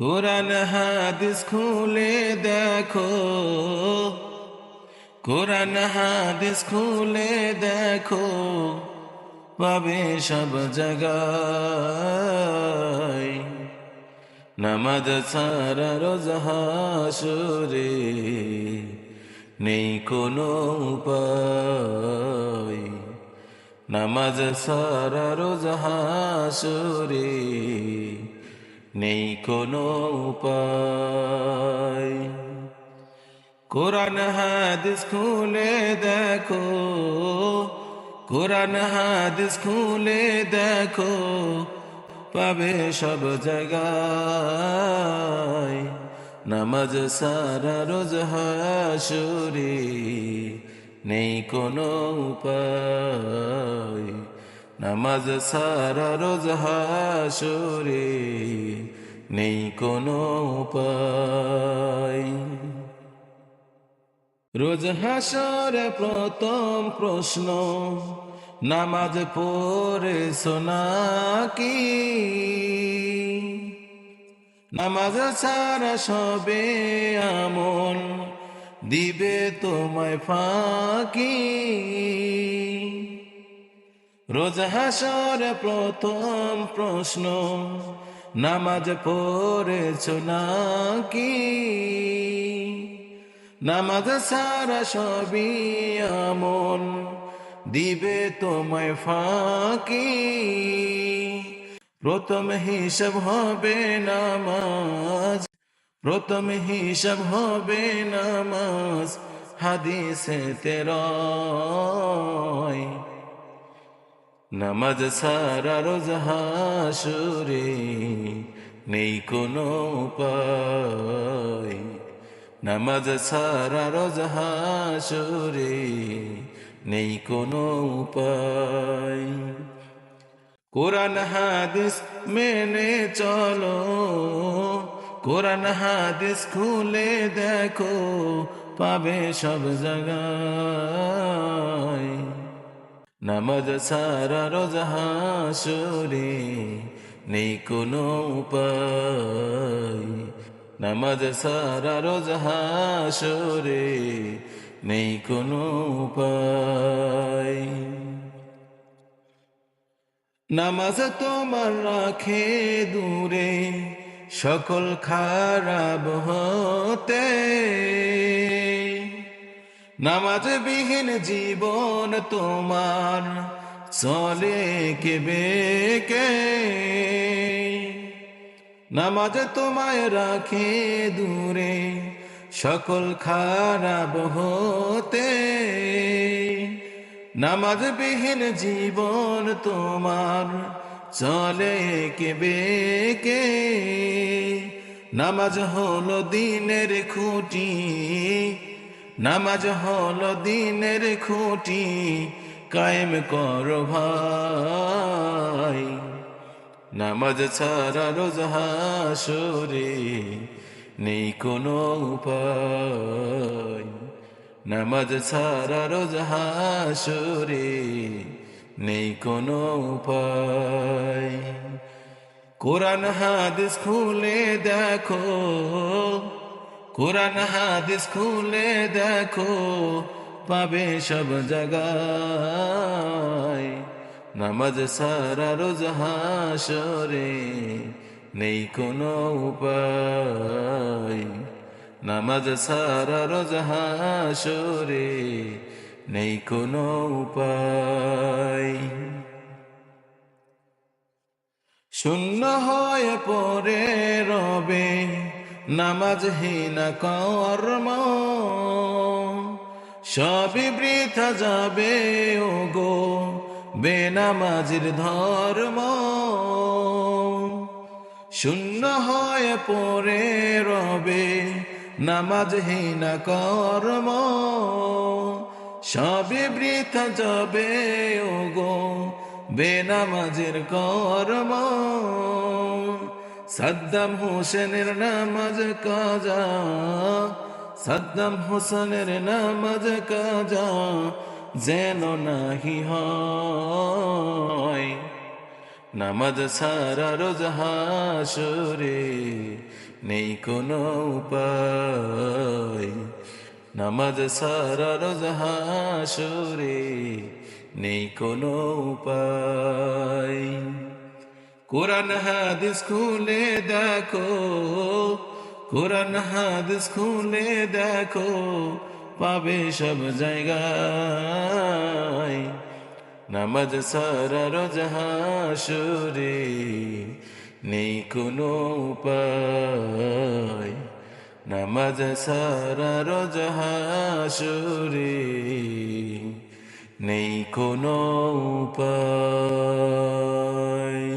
কোরআন হাদিস খুলে দেখো। কোরআন হাদিস খুলে দেখো। পাবে সব জায়গায়। নামাজ সারা রোজ হাসুরে নেই কোনো উপায়। নামাজ সারা রোজ হাসুরে নেই কোনো কোরআন হাদিস খুলে দেখো, কোরআন হাদিস খুলে দেখো, পাবে সব জায়গায়। নামাজ সারা রোজ হাসুরে নেই কোনো উপায়। নামাজ সারা রোজ হাসুরে নেই কোনো উপায়। রোজ হাসর প্রথম প্রশ্ন, নামাজ পড়ে শোনা কি? নামাজ সারা সবে আমন দিবে তোমায় ফাঁকি। রোজ হাসর প্রথম প্রশ্ন, নামাজ পড়েছ নাকি? নামাজ সারা সবই আমন দিবে তোমায় ফাঁকি। প্রথম হিসাব হবে নামাজ, প্রথম হিসাব হবে নামাজ, হাদিসে তেরয়। নামাজ সারা রোজ হাসুরে নেই কোনো উপায়। নামাজ সারা রোজ হাসুরে নেই কোনো উপায়। কোরআন হাদিস মেনে চলো, কোরআন হাদিস খুলে দেখো, পাবে সব জায়গায়। নামাজ সারা রোজ হাসুরে নেই কোনো উপায়। নামাজ সারা রোজ হাসুরে নেই কোনো উপায়। নামাজ তোমার রাখে দূরে, সকল খারাপ হতে। নামাজ বিহীন জীবন তোমার চলে কে নামাজ তোমায় রাখে দূরে, সকল খারাপ হতে। নামাজ বিহীন জীবন তোমার চলে কে নামাজ হলো দিনের খুঁটি নামাজ হল দিনের খুঁটি, কায়েম কর ভাই। নামাজ ছাড়া রোজ হাসরে নেই কোনো উপায়। নামাজ ছাড়া রোজ হাসরে নেই কোনো উপায়। কোরআন হাদিস খুলে দেখো কোরআন হাদিস খুলে দেখো, পাবে সব জায়গায়। নামাজ সারা রোজ হাসরে নেই কোনো উপায়। নামাজ সারা রোজ হাসরে নেই কোনো উপায়। শূন্য হয়ে পরে রবে নামাজহীন কর্ম সবই বৃথা যাবে ও গো বেনামাজির ধর্ম। শূন্য হয়ে পড়ে রবে নামাজহীন কর্ম সবই বৃথা যাবে ও গো বেনামাজের কর্ম। সাদ্দাম হোসেনের নামাজ কাজা, সাদ্দাম হোসেনের নামাজ কাজা যেন নাহি হয়। নামাজ সারা রোজ হাসরে নেই কোনো উপায়। নামাজ সারা রোজ হাসরে নেই কোনো উপায়। কোরআন হাদিস খুলে দেখো, কোরআন হাদিস খুলে দেখো, পাবে সব জায়গায়। নামাজ সারা রোজ নেই কোনো উপায়। নামাজ সারা রোজ নেই কোনো উপায়।